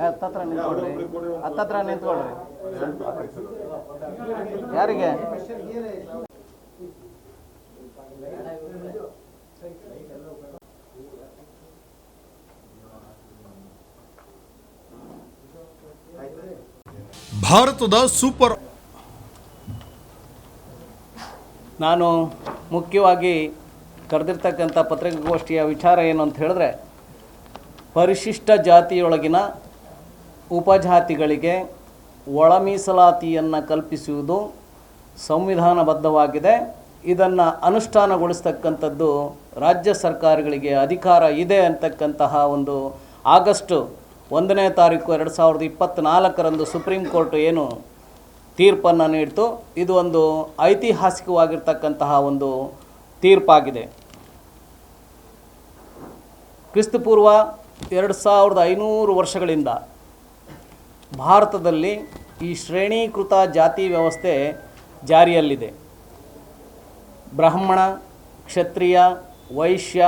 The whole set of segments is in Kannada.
ಹತ್ತತ್ರ ನಿಂತ್ಕೊಳ್ರಿ. ಹತ್ತತ್ರ ನಿಂತ್ಕೊಳ್ರಿ. ಯಾರಿಗೆ? ಭಾರತದ ಸೂಪರ್ ನಾನು ಮುಖ್ಯವಾಗಿ ಕರೆದಿರ್ತಕ್ಕಂಥ ಪತ್ರಿಕಾಗೋಷ್ಠಿಯ ವಿಚಾರ ಏನು ಅಂತ ಹೇಳಿದ್ರೆ ಪರಿಶಿಷ್ಟ ಜಾತಿಯೊಳಗಿನ ಉಪಜಾತಿಗಳಿಗೆ ಒಳ ಮೀಸಲಾತಿಯನ್ನು ಕಲ್ಪಿಸುವುದು ಸಂವಿಧಾನಬದ್ಧವಾಗಿದೆ. ಇದನ್ನು ಅನುಷ್ಠಾನಗೊಳಿಸ್ತಕ್ಕಂಥದ್ದು ರಾಜ್ಯ ಸರ್ಕಾರಗಳಿಗೆ ಅಧಿಕಾರ ಇದೆ ಅಂತಕ್ಕಂತಹ ಒಂದು ಆಗಸ್ಟು ಒಂದನೇ ತಾರೀಕು ಎರಡು ಸಾವಿರದ ಇಪ್ಪತ್ತ್ನಾಲ್ಕರಂದು ಸುಪ್ರೀಂ ಕೋರ್ಟ್ ಏನು ತೀರ್ಪನ್ನು ನೀಡಿತು. ಇದು ಒಂದು ಐತಿಹಾಸಿಕವಾಗಿರ್ತಕ್ಕಂತಹ ಒಂದು ತೀರ್ಪಾಗಿದೆ. ಕ್ರಿಸ್ತಪೂರ್ವ ಎರಡು ಸಾವಿರದ ಐನೂರು ವರ್ಷಗಳಿಂದ ಭಾರತದಲ್ಲಿ ಈ ಶ್ರೇಣೀಕೃತ ಜಾತಿ ವ್ಯವಸ್ಥೆ ಜಾರಿಯಲ್ಲಿದೆ. ಬ್ರಾಹ್ಮಣ, ಕ್ಷತ್ರಿಯ, ವೈಶ್ಯ,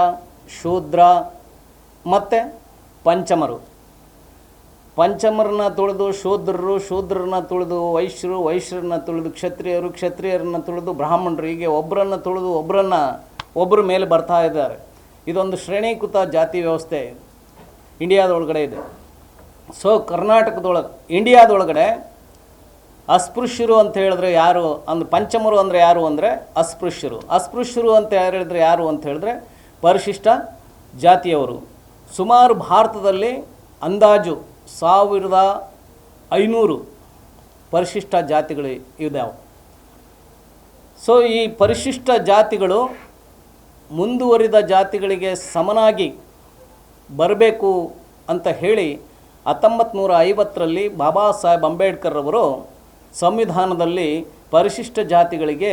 ಶೂದ್ರ ಮತ್ತು ಪಂಚಮರು. ಪಂಚಮರನ್ನ ತುಳಿದು ಶೂದ್ರರು, ಶೂದ್ರರನ್ನ ತುಳಿದು ವೈಶ್ಯರು, ವೈಶ್ಯರನ್ನ ತುಳಿದು ಕ್ಷತ್ರಿಯರು, ಕ್ಷತ್ರಿಯರನ್ನ ತುಳಿದು ಬ್ರಾಹ್ಮಣರು, ಹೀಗೆ ಒಬ್ಬರನ್ನ ತುಳಿದು ಒಬ್ಬರನ್ನ ಒಬ್ಬರ ಮೇಲೆ ಬರ್ತಾ ಇದ್ದಾರೆ. ಇದೊಂದು ಶ್ರೇಣೀಕೃತ ಜಾತಿ ವ್ಯವಸ್ಥೆ ಇಂಡಿಯಾದೊಳಗಡೆ ಇದೆ. ಸೊ ಕರ್ನಾಟಕದೊಳಗೆ ಇಂಡಿಯಾದೊಳಗಡೆ ಅಸ್ಪೃಶ್ಯರು ಅಂತ ಹೇಳಿದ್ರೆ ಯಾರು? ಅಂದ್ರೆ ಪಂಚಮರು ಅಂದರೆ ಯಾರು ಅಂದರೆ ಅಸ್ಪೃಶ್ಯರು. ಅಸ್ಪೃಶ್ಯರು ಅಂತ ಹೇಳಿದ್ರೆ ಯಾರು ಅಂತ ಹೇಳಿದ್ರೆ ಪರಿಶಿಷ್ಟ ಜಾತಿಯವರು. ಸುಮಾರು ಭಾರತದಲ್ಲಿ ಅಂದಾಜು ಸಾವಿರದ ಐನೂರು ಪರಿಶಿಷ್ಟ ಜಾತಿಗಳು ಇದ್ದಾವೆ ಸೊ ಈ ಪರಿಶಿಷ್ಟ ಜಾತಿಗಳು ಮುಂದುವರಿದ ಜಾತಿಗಳಿಗೆ ಸಮನಾಗಿ ಬರಬೇಕು ಅಂತ ಹೇಳಿ ಹತ್ತೊಂಬತ್ತು ನೂರ ಐವತ್ತರಲ್ಲಿ ಬಾಬಾ ಸಾಹೇಬ್ ಅಂಬೇಡ್ಕರ್ ಅವರು ಸಂವಿಧಾನದಲ್ಲಿ ಪರಿಶಿಷ್ಟ ಜಾತಿಗಳಿಗೆ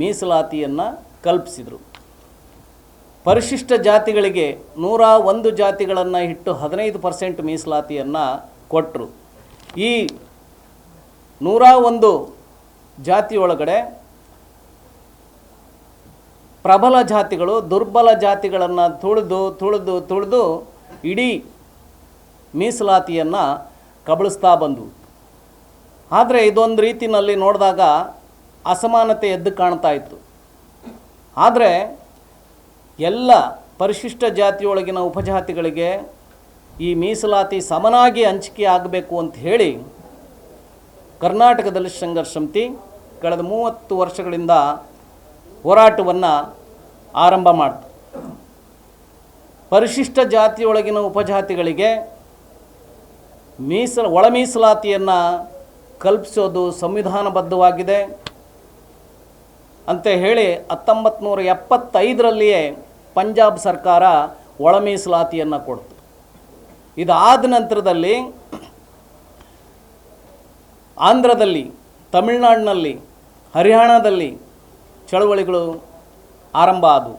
ಮೀಸಲಾತಿಯನ್ನು ಕಲ್ಪಿಸಿದರು. ಪರಿಶಿಷ್ಟ ಜಾತಿಗಳಿಗೆ ನೂರ ಒಂದು ಜಾತಿಗಳನ್ನು ಇಟ್ಟು ಹದಿನೈದು ಪರ್ಸೆಂಟ್ ಮೀಸಲಾತಿಯನ್ನು ಕೊಟ್ಟರು ಈ ನೂರ ಒಂದು ಜಾತಿಯೊಳಗಡೆ ಪ್ರಬಲ ಜಾತಿಗಳು ದುರ್ಬಲ ಜಾತಿಗಳನ್ನು ತುಳಿದು ತುಳಿದು ತುಳಿದು ಇಡೀ ಮೀಸಲಾತಿಯನ್ನು ಕಬಳಿಸ್ತಾ ಬಂದವು ಆದರೆ ಇದೊಂದು ರೀತಿಯಲ್ಲಿ ನೋಡಿದಾಗ ಅಸಮಾನತೆ ಎದ್ದು ಕಾಣ್ತಾ ಇತ್ತು. ಆದರೆ ಎಲ್ಲ ಪರಿಶಿಷ್ಟ ಜಾತಿಯೊಳಗಿನ ಉಪಜಾತಿಗಳಿಗೆ ಈ ಮೀಸಲಾತಿ ಸಮನಾಗಿ ಹಂಚಿಕೆ ಆಗಬೇಕು ಅಂತ ಹೇಳಿ ಕರ್ನಾಟಕದಲ್ಲಿ ಸಂಘರ್ಷ ಸಮಿತಿ ಕಳೆದ ಮೂವತ್ತು ವರ್ಷಗಳಿಂದ ಹೋರಾಟವನ್ನು ಆರಂಭ ಮಾಡ್ತು. ಪರಿಶಿಷ್ಟ ಜಾತಿಯೊಳಗಿನ ಉಪಜಾತಿಗಳಿಗೆ ಮೀಸಲ, ಒಳ ಮೀಸಲಾತಿಯನ್ನು ಕಲ್ಪಿಸೋದು ಸಂವಿಧಾನಬದ್ಧವಾಗಿದೆ. ಅಂತ ಹೇಳಿ ಹತ್ತೊಂಬತ್ತು ನೂರ ಎಪ್ಪತ್ತೈದರಲ್ಲಿಯೇ ಪಂಜಾಬ್ ಸರ್ಕಾರ ಒಳ ಮೀಸಲಾತಿಯನ್ನು ಕೊಡ್ತು. ಇದಾದ ನಂತರದಲ್ಲಿ ಆಂಧ್ರದಲ್ಲಿ, ತಮಿಳುನಾಡಿನಲ್ಲಿ, ಹರಿಯಾಣದಲ್ಲಿ ಚಳವಳಿಗಳು ಆರಂಭ ಆದವು.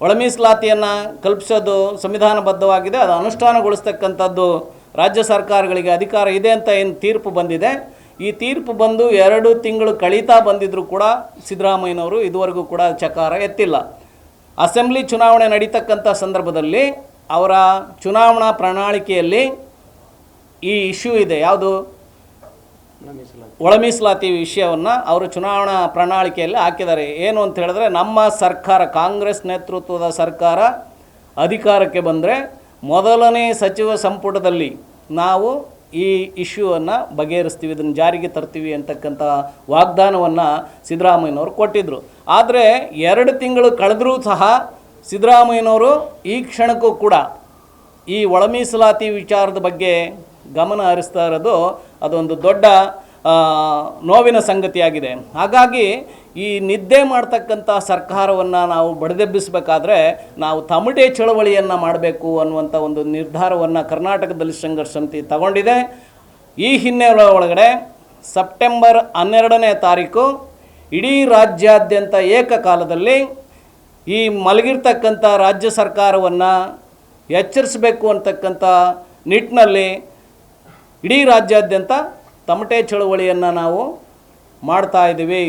ಒಳ ಮೀಸಲಾತಿಯನ್ನು ಕಲ್ಪಿಸೋದು ಸಂವಿಧಾನಬದ್ಧವಾಗಿದೆ. ಅದು ಅನುಷ್ಠಾನಗೊಳಿಸ್ತಕ್ಕಂಥದ್ದು ರಾಜ್ಯ ಸರ್ಕಾರಗಳಿಗೆ ಅಧಿಕಾರ ಇದೆ ಅಂತ ಏನು ತೀರ್ಪು ಬಂದಿದೆ? ಈ ತೀರ್ಪು ಬಂದು ಎರಡು ತಿಂಗಳು ಕಳೀತಾ ಬಂದಿದ್ದರೂ ಕೂಡ ಸಿದ್ದರಾಮಯ್ಯನವರು ಇದುವರೆಗೂ ಕೂಡ ಚಕಾರ ಎತ್ತಿಲ್ಲ. ಅಸೆಂಬ್ಲಿ ಚುನಾವಣೆ ನಡೀತಕ್ಕಂಥ ಸಂದರ್ಭದಲ್ಲಿ ಅವರ ಚುನಾವಣಾ ಪ್ರಣಾಳಿಕೆಯಲ್ಲಿ ಈ ಇಶ್ಯೂ ಇದೆ. ಯಾವುದು? ಒಳ ಮೀಸಲಾತಿ ವಿಷಯವನ್ನು ಅವರು ಚುನಾವಣಾ ಪ್ರಣಾಳಿಕೆಯಲ್ಲಿ ಹಾಕಿದ್ದಾರೆ. ಏನು ಅಂತ ಹೇಳಿದ್ರೆ ನಮ್ಮ ಸರ್ಕಾರ, ಕಾಂಗ್ರೆಸ್ ನೇತೃತ್ವದ ಸರ್ಕಾರ ಅಧಿಕಾರಕ್ಕೆ ಬಂದರೆ ಮೊದಲನೇ ಸಚಿವ ಸಂಪುಟದಲ್ಲಿ ನಾವು ಈ ಇಶ್ಯೂವನ್ನು ಬಗೆಹರಿಸ್ತೀವಿ, ಇದನ್ನು ಜಾರಿಗೆ ತರ್ತೀವಿ ಅಂತಕ್ಕಂಥ ವಾಗ್ದಾನವನ್ನು ಸಿದ್ದರಾಮಯ್ಯನವರು ಕೊಟ್ಟಿದ್ದರು ಆದರೆ ಎರಡು ತಿಂಗಳು ಕಳೆದರೂ ಸಹ ಸಿದ್ದರಾಮಯ್ಯನವರು ಈ ಕ್ಷಣಕ್ಕೂ ಕೂಡ ಈ ಒಳಮೀಸಲಾತಿ ವಿಚಾರದ ಬಗ್ಗೆ ಗಮನ ಹರಿಸ್ತಾ ಇರೋದು ಅದೊಂದು ದೊಡ್ಡ ನೋವಿನ ಸಂಗತಿಯಾಗಿದೆ. ಹಾಗಾಗಿ ಈ ನಿದ್ದೆ ಮಾಡ್ತಕ್ಕಂಥ ಸರ್ಕಾರವನ್ನು ನಾವು ಬಡಿದೆಬ್ಬಿಸಬೇಕಾದ್ರೆ ನಾವು ತಮಟೆ ಚಳವಳಿಯನ್ನು ಮಾಡಬೇಕು ಅನ್ನುವಂಥ ಒಂದು ನಿರ್ಧಾರವನ್ನು ಕರ್ನಾಟಕದಲ್ಲಿ ಸಂಘರ್ಷ ಸಮಿತಿ ತಗೊಂಡಿದೆ. ಈ ಹಿನ್ನೆಲೆ ಒಳಗಡೆ ಸೆಪ್ಟೆಂಬರ್ ಹನ್ನೆರಡನೇ ತಾರೀಕು ಇಡೀ ರಾಜ್ಯಾದ್ಯಂತ ಏಕಕಾಲದಲ್ಲಿ ಈ ಮಲಗಿರ್ತಕ್ಕಂಥ ರಾಜ್ಯ ಸರ್ಕಾರವನ್ನು ಎಚ್ಚರಿಸಬೇಕು ಅಂತಕ್ಕಂಥ ನಿಟ್ಟಿನಲ್ಲಿ ಇಡೀ ರಾಜ್ಯಾದ್ಯಂತ ತಮಟೆ ಚಳವಳಿಯನ್ನು ನಾವು ಮಾಡ್ತಾ ಇದ್ದೀವಿ.